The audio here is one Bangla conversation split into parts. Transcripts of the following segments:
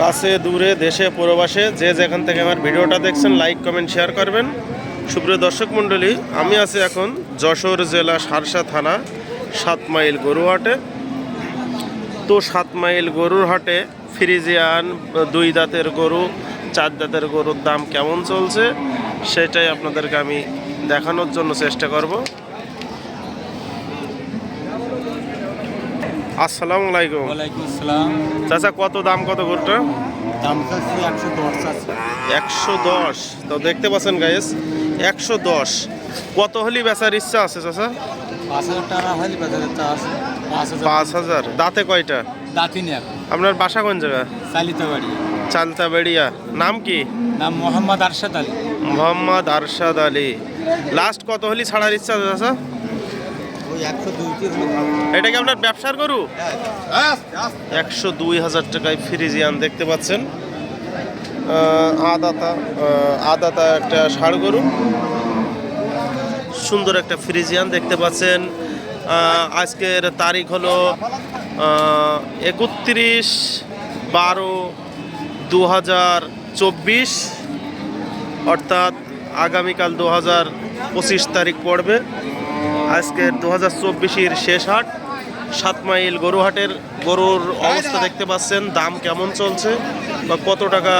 কাছে, দূরে, দেশে প্রবাসে যে যেখান থেকে আমার ভিডিওটা দেখছেন লাইক কমেন্ট শেয়ার করবেন। সুপ্রিয় দর্শক মণ্ডলী, আমি আছি এখন যশোর জেলা সারসা থানা, সাত মাইল গরুহাটে। তো সাত মাইল গরুর হাটে ফ্রিজিয়ান, দুই দাঁতের গরু, চার দাঁতের গরুর দাম কেমন চলছে, সেটাই আপনাদেরকে আমি দেখানোর জন্য চেষ্টা করব। আসসালামু আলাইকুম। ওয়ালাইকুম আসসালাম। চাচা কত দাম কত গরুটা? দাম চাচ্ছি একশো দশ আছে একশো দশ। তো দেখতে পাচ্ছেন গাইস একশো দশ। কত হলি বেচার ইচ্ছা আছে চাচা? পাঁচ হাজার দাঁতে কয়টা? আপনার বাসা কোন জায়গা? চালিত বাড়ি নাম কি? নাম মোহাম্মদ আরশাদ আলী। মোহাম্মদ আরশাদ আলী। লাস্ট কত হলি ছাড়ার ইচ্ছা আছে চাচা? এটা কি আপনার ব্যবসার গরু? একশো দুই হাজার টাকায় ফ্রিজিয়ান দেখতে পাচ্ছেন। আদাতা আদাতা একটা ষাড় গরু। সুন্দর একটা ফ্রিজিয়ান দেখতে পাচ্ছেন। আজকের তারিখ হলো একত্রিশ বারো দু হাজার চব্বিশ। অর্থাৎ আগামীকাল দু হাজার পঁচিশ তারিখ পড়বে। আজকের দু হাজার চব্বিশের শেষ হাট সাত মাইল গরুহাটের গরুর অবস্থা দেখতে পাচ্ছেন দাম কেমন চলছে বা কত টাকা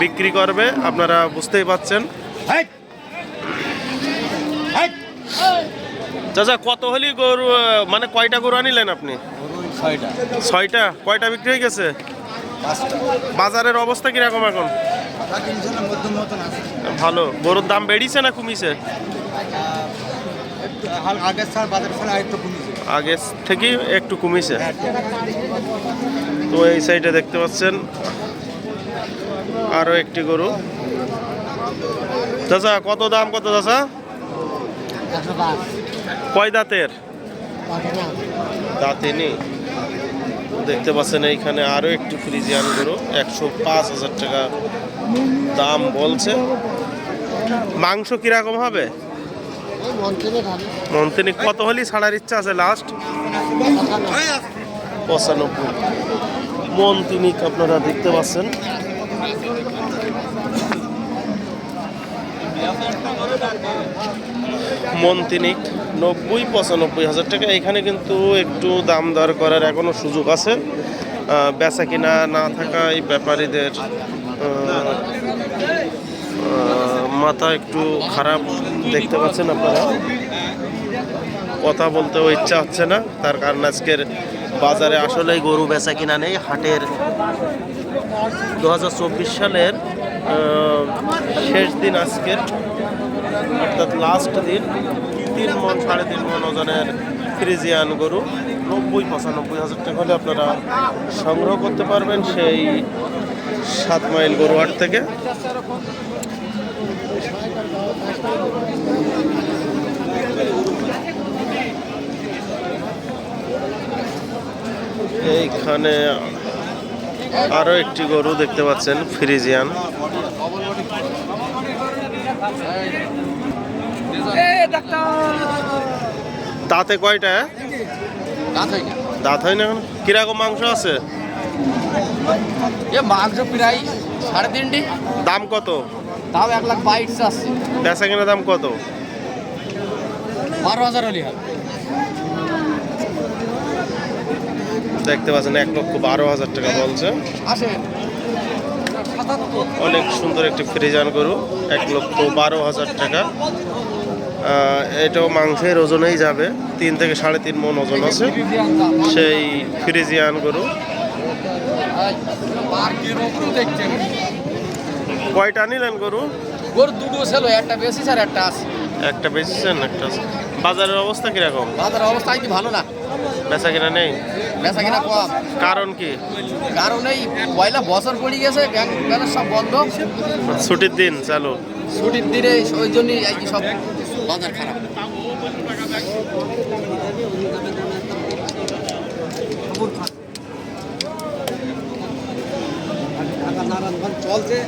বিক্রি করবে আপনারা বুঝতেই পাচ্ছেন। চাচা কত হলি গরু মানে কয়টা গরু আনিলেন আপনি? ছয়টা। কয়টা বিক্রি হয়ে গেছে? বাজারের অবস্থা কীরকম এখন? ভালো। গরুর দাম বেড়েছে না কমিছে? আগের সাল বাজার সাল আরেকটু কমেছে। থেকে একটু কমিছে। তো এই সাইডে দেখতে পাচ্ছেন আরও একটি গরু। চাচা কত দাম কত চাচা? কয় দাঁতের? দাঁতে নেই। দেখতে পাচ্ছেন এইখানে আরও একটি ফ্রিজিয়ান গরু একশো পাঁচ হাজার টাকা দাম বলছে। মাংস কীরকম হবে? মন্ত্রী কত হলি ছাড়ার ইচ্ছা আছে লাস্ট পঁচানব্বই। মন তিনি আপনারা দেখতে পাচ্ছেন। মন তিনিক নব্বই, পঁচানব্বই হাজার টাকা। এখানে কিন্তু একটু দাম দর করার এখনও সুযোগ আছে। বেচা কিনা না থাকা এই ব্যাপারীদের মাথা একটু খারাপ দেখতে পাচ্ছেন আপনারা। কথা বলতেও ইচ্ছা হচ্ছে না, তার কারণ আজকের বাজারে আসলেই গরু বেচা কিনা নেই। হাটের দু হাজার চব্বিশ সালের শেষ দিন আজকের, অর্থাৎ লাস্ট দিন, তিন মন সাড়ে তিন মন ওজনের ফ্রিজিয়ান গরু, নব্বই পঁচানব্বই হাজার টাকা হলে আপনারা সংগ্রহ করতে পারবেন সেই সাত মাইল গরু গরুহাট থেকে। এইখানে আরও একটি গরু দেখতে পাচ্ছেন ফ্রিজিয়ান। দাঁতে কয়টা? দাঁত হয় না? কীরকম মাংস আছে? এ মাংস প্রায় সাড়ে তিনটি। দাম কত? দাম এক লাখ বাইশ আসছে বেচা কেনা দাম কত? বারো হাজার হলি দেখতে পাচ্ছেন এক লক্ষ বারো হাজার টাকা বলছে। অনেক সুন্দর একটি ফ্রিজান গরু এক লক্ষ বারো হাজার টাকা। এটাও মাংসের ওজনেই যাবে তিন থেকে সাড়ে তিন মন ওজন আছে। সেই ফ্রিজিয়ান গরু কয়টা নিলেন গরু? ওর দুটো ছিল একটা বেশি স্যার একটা আছে। একটা বেচেছেন একটা আছে। বাজারের অবস্থা কীরকম? বাজার অবস্থা কি ভালো না। বেচা কিনা নেই? বেচা কিনা কম। কারণ কি? কারণ এই পয়লা বছর পড়ে গেছে ব্যাংক ব্যালেন্স সব বন্ধ। ছুটির দিন চালু। ছুটির দিনে ওই জন্যই এই সব বাজার খারাপ। চলছে।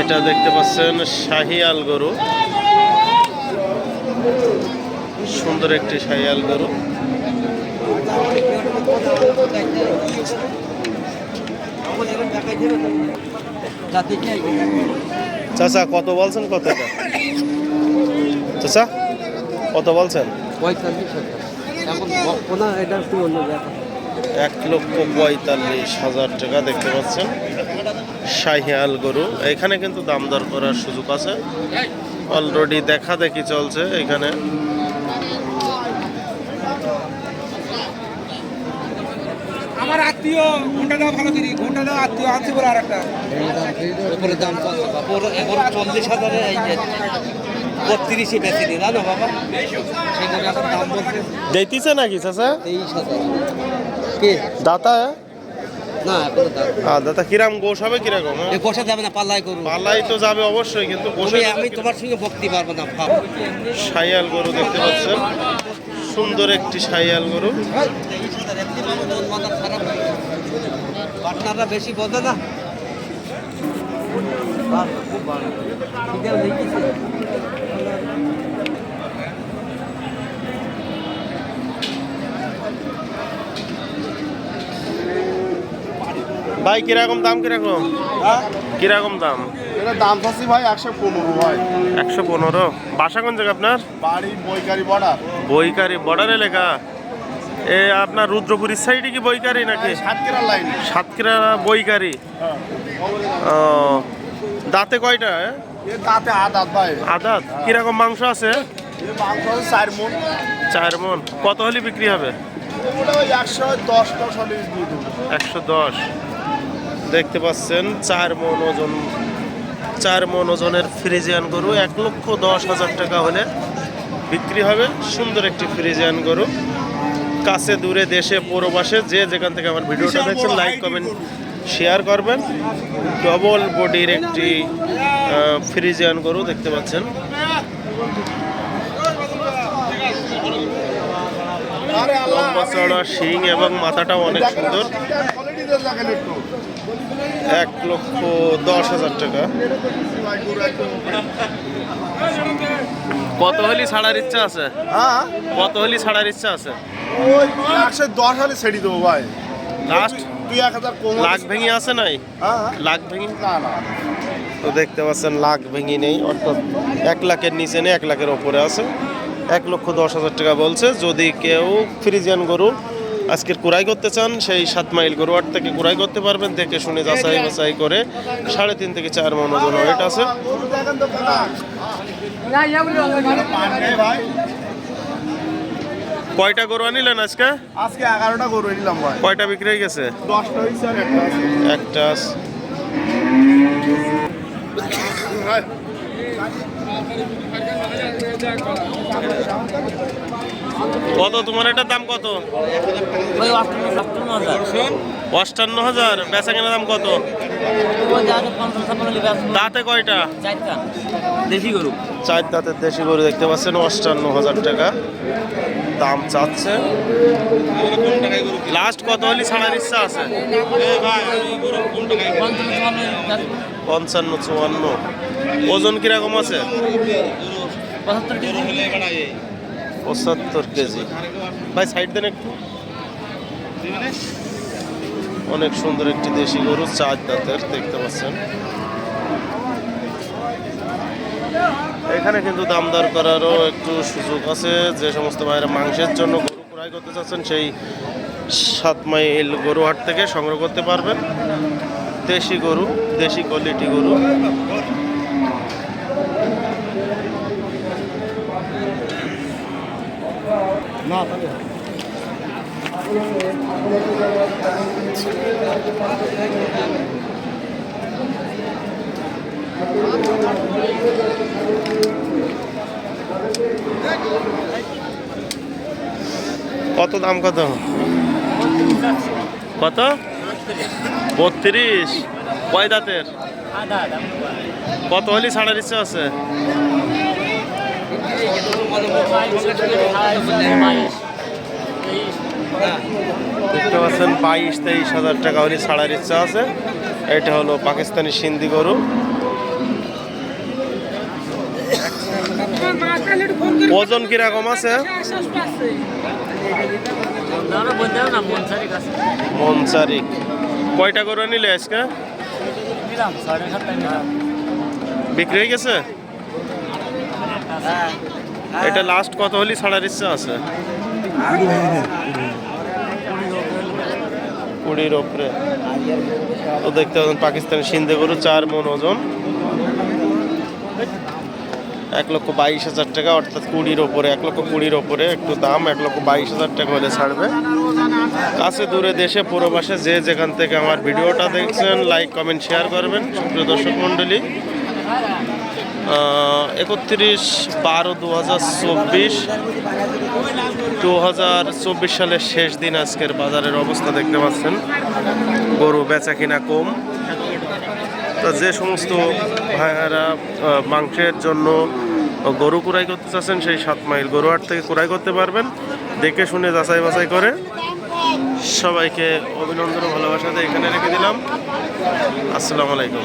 এটা দেখতে পাচ্ছেন শাহিয়াল গরু। সুন্দর একটি শাহিয়াল গরু। চাচা, কত বলছেন কত চাচা, কত বলছেন? পঁয়তাল্লিশ হাজার। এখন এটা একটু অন্য ব্যাপার। এক লক্ষ পঁয়তাল্লিশ হাজার টাকা দেখতে পাচ্ছেন। শাহিয়াল গরু। এখানে কিন্তু দাম দর করার সুযোগ আছে। অলরেডি দেখা দেখি চলছে এখানে। আমার আত্মীয় ঘণ্টা দাও ভালো করি ঘণ্টা দাও আত্মীয় আনছি বলে আর একটা উপরে দাম চলছে বাবা ওর এখন চল্লিশ হাজারে এই যে বত্রিশে বেশি দিন না বাবা? সেখানে এখন দাম বলছে দেখতেছে নাকি চাচা? তেইশ হাজার। দাতা? না দাম দাতা। কিরাম গোস হবে কীরকম হ্যাঁ? এ বসা যাবে না পাল্লাই করুন পালাই তো যাবে অবশ্যই কিন্তু গোসে আমি তোমার সঙ্গে বকতে পারব না ভাব। শাইয়াল গরু দেখতে পাচ্ছেন। সুন্দর একটি শাইয়াল গরু। হয়ে। পার্টনাররা বেশি বোঝে না। খুব ভালো। ভাই কীরকম দাম কীরকম? কীরকম দাম? এটা দাম চাচ্ছি ভাই একশো পনেরো ভাই। একশো পনেরো। বাসা কোন জায়গা আপনার? বাড়ি বইকারি বর্ডার। বইকারি বর্ডার এলাকা? এ আপনার রুদ্রপুরীর সাইডে কি বইকারি নাকি? সাতক্ষীরার লাইন সাতক্ষীরা বইকারি ও দাঁতে কয়টা তাতে আদাত ভাই। আদাত কীরকম মাংস আছে? মাংস আছে চার মন। চার মন। কত হলে বিক্রি হবে? একশো দশ একশো দশ। দেখতে পাচ্ছেন চার মন ওজন চার মন ওজনের ফ্রিজিয়ান গরু এক লক্ষ দশ হাজার টাকা হলে বিক্রি হবে। সুন্দর একটি ফ্রিজিয়ান গরু। কাছে দূরে দেশে পরবাসে যে যেখান থেকে আমার ভিডিওটা দেখছেন লাইক কমেন্ট শেয়ার করবেন। ডবল বডির একটি ফ্রিজিয়ান গরু দেখতে পাচ্ছেন। লম্বা চড়া শিং এবং মাথাটাও অনেক সুন্দর কোয়ালিটি দেন লাগেন একটু এক লক্ষ দশ হাজার টাকা। কত হলি ছাড়ার ইচ্ছা আছে? হ্যাঁ। কত হলি ছাড়ার ইচ্ছা আছে? ওই একশো দশ হলে ছেড়ে দেবো ভাই। লাস্ট দুই এক হাজার কম লাখ ভেঙে আছে নাই? হ্যাঁ লাখ ভেঙে? না না তো দেখতে পাচ্ছেন লাখ ভেঙে নেই অর্থাৎ এক লাখের নিচে নেই এক লাখের ওপরে আছে। এক লক্ষ দশ হাজার টাকা বলছে যদি কেউ ফ্রিজিয়ান গরু আজকের কুড়াই করতে চান সেই সাত মাইল গরু হাট থেকে কুড়াই করতে পারবেন। দেখে শুনে যাচাই বাছাই করে সাড়ে তিন থেকে চার মন ওজন ওয়েট আছে। কয়টা গরু আনিলেন আজকে? আজকে এগারোটা গরু নিলাম ভাই। কয়টা বিক্রি হয়ে গেছে? দশটা হয়েছে একটা একটা। কত? তোমার এটার দাম কত? অষ্টান্ন হাজার। বেচা কেনা দাম কত? দাঁতে কয়টা? দেশি গরু। চার দাঁতের দেশি গরু দেখতে পাচ্ছেন অষ্টান্ন হাজার টাকা। দাম চাচ্ছে। লাস্ট কত হলে ছাড়ার ইচ্ছা আছে। পঞ্চান্ন চুয়ান্ন। ওজন কীরকম আছে? পঁচাত্তর কেজি। ভাই সাইড দেন একটু। অনেক সুন্দর একটি দেশি গরু চার দাঁতের দেখতে পাচ্ছেন। এখানে কিন্তু দাম দর করারও একটু সুযোগ আছে। যে সমস্ত ভাইয়েরা মাংসের জন্য গরু ক্রয় করতে চাচ্ছেন সেই সাত মাইল গরু হাট থেকে সংগ্রহ করতে পারবেন। দেশি গরু দেশি কোয়ালিটি গরু। কত দাম কত? কত? বত্রিশ। কয় দাঁতের? কত হলি ছাড়ার ইচ্ছা আছে? দেখতে পাচ্ছেন বাইশ তেইশ হাজার টাকা হলে ছাড়ার ইচ্ছা আছে। এটা হলো পাকিস্তানি সিন্ধি গরু। ওজন কীরকম আছে? মনসারিক। কয়টা করে নিলে আজকে? বিক্রি হয়ে গেছে? এটা লাস্ট কত হলি ছাড়ার ইচ্ছা আছে? কুড়ির ওপরে তো দেখতে পাবেন পাকিস্তানের সিন্ধে গরু, চার মন ওজন। এক লক্ষ বাইশ হাজার টাকা, অর্থাৎ কুড়ির ওপরে এক লক্ষ কুড়ির ওপরে একটু দাম, এক লক্ষ বাইশ হাজার টাকা হলে ছাড়বে। কাছে দূরে দেশে পুরোবাসে যে যেখান থেকে আমার ভিডিওটা দেখছেন লাইক কমেন্ট শেয়ার করবেন। সুপ্রিয় দর্শক মণ্ডলী একত্রিশ বারো দু হাজার চব্বিশ দু হাজার চব্বিশ সালের শেষ দিন আজকের বাজারের অবস্থা দেখতে পাচ্ছেন। গরু বেচা কিনা কম। তা যে সমস্ত ভাইয়ারা মাংসের জন্য গরু কুড়াই করতে চাচ্ছেন, সেই সাত মাইল গরু হাট থেকে কুড়াই করতে পারবেন। দেখে শুনে যাচাই বাছাই করে সবাইকে অভিনন্দন ভালোবাসাতে এখানে রেখে দিলাম। আসসালামু আলাইকুম।